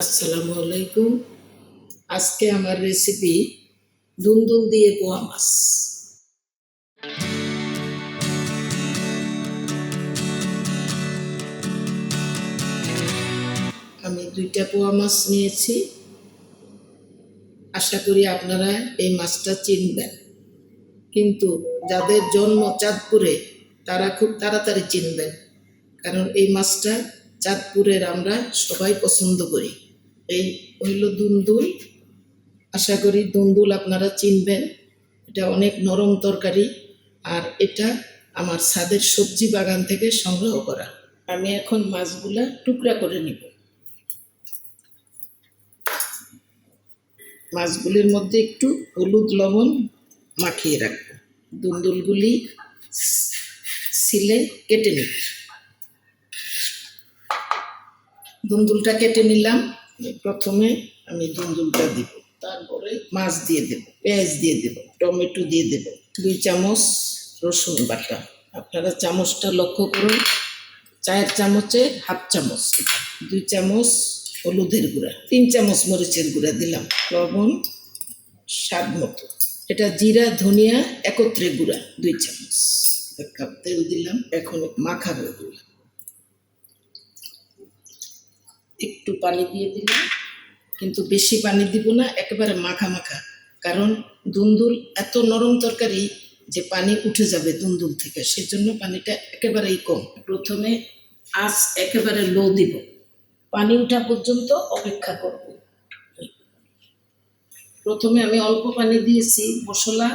আসসালামু আলাইকুম। আজকে আমার রেসিপি দুন্দুল দিয়ে পোয়া মাছ। আমি দুইটা পোয়া মাছ নিয়েছি। আশা করি আপনারা এই মাছটা চিনবেন। কিন্তু যাদের জন্ম চাঁদপুরে, তারা খুব তাড়াতাড়ি চিনবেন। কারণ এই মাছটা চাঁদপুরের আমরা সবাই পছন্দ করি। এই হইল দুন্দুল। আশা করি দুন্দুল আপনারা চিনবেন। এটা অনেক নরম তরকারি আর এটা আমার ছাদের সবজি বাগান থেকে সংগ্রহ করা। আমি এখন মাছগুলা টুকরা করে নিব। মাছগুলির মধ্যে একটু হলুদ লবণ মাখিয়ে রাখব। দুন্দুলগুলি সিলে কেটে নিব। দুন্দুলটা কেটে নিলাম। প্রথমে আমি দুন্দুলটা দিব, তারপরে মাছ দিয়ে দেব, পেঁয়াজ দিয়ে দেব, টমেটো দিয়ে দেব, দুই চামচ রসুন বাটা। আপনারা চামচটা লক্ষ্য করুন চায়ের চামচে হাফ চামচ, দুই চামচ হলুদের গুঁড়া, তিন চামচ মরিচের গুঁড়া দিলাম, লবণ, স্বাদ মতো। এটা জিরা, ধনিয়া, একত্রে গুঁড়া, দুই চামচ। এক কাপ তেল দিলাম, এখন মাখাবো এগুলো একটু পানি দিয়ে দিলাম, কিন্তু বেশি পানি দিব না, একেবারে মাখা মাখা। কারণ দুন্দুল এত নরম তরকারি যে পানি উঠে যাবে দুন্দুল থেকে, সেজন্য পানিটা একেবারেই কম। প্রথমে আঁচ একেবারে লো দিব। পানি উঠা পর্যন্ত অপেক্ষা করব। প্রথমে আমি অল্প পানি দিয়েছি, মশলা,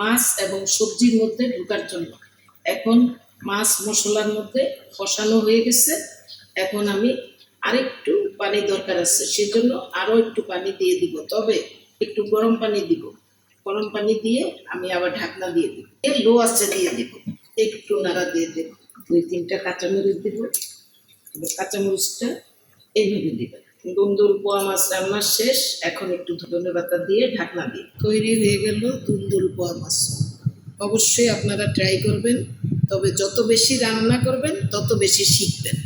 মাছ এবং সবজির মধ্যে ঢোকার জন্য। এখন মাছ মশলার মধ্যে কষানো হয়ে গেছে। এখন আমি আরেকটু পানি দরকার আছে, সেজন্য আরও একটু পানি দিয়ে দিব। তবে একটু গরম পানি দিব। গরম পানি দিয়ে আমি আবার ঢাকনা দিয়ে দিব। লো আছে দিয়ে দিব। একটু নাড়া দিয়ে দেব। দুই তিনটা কাঁচামরিচ দিব। কাঁচামরিচটা এইভাবে দিবেন। দুন্দুল পোয়া মাছ রান্না শেষ। এখন একটু ধনে পাতা দিয়ে ঢাকনা দিই তৈরি হয়ে গেল দুন্দুল পোয়া মাছ অবশ্যই আপনারা ট্রাই করবেন। তবে যত বেশি রান্না করবেন, তত বেশি শিখবেন।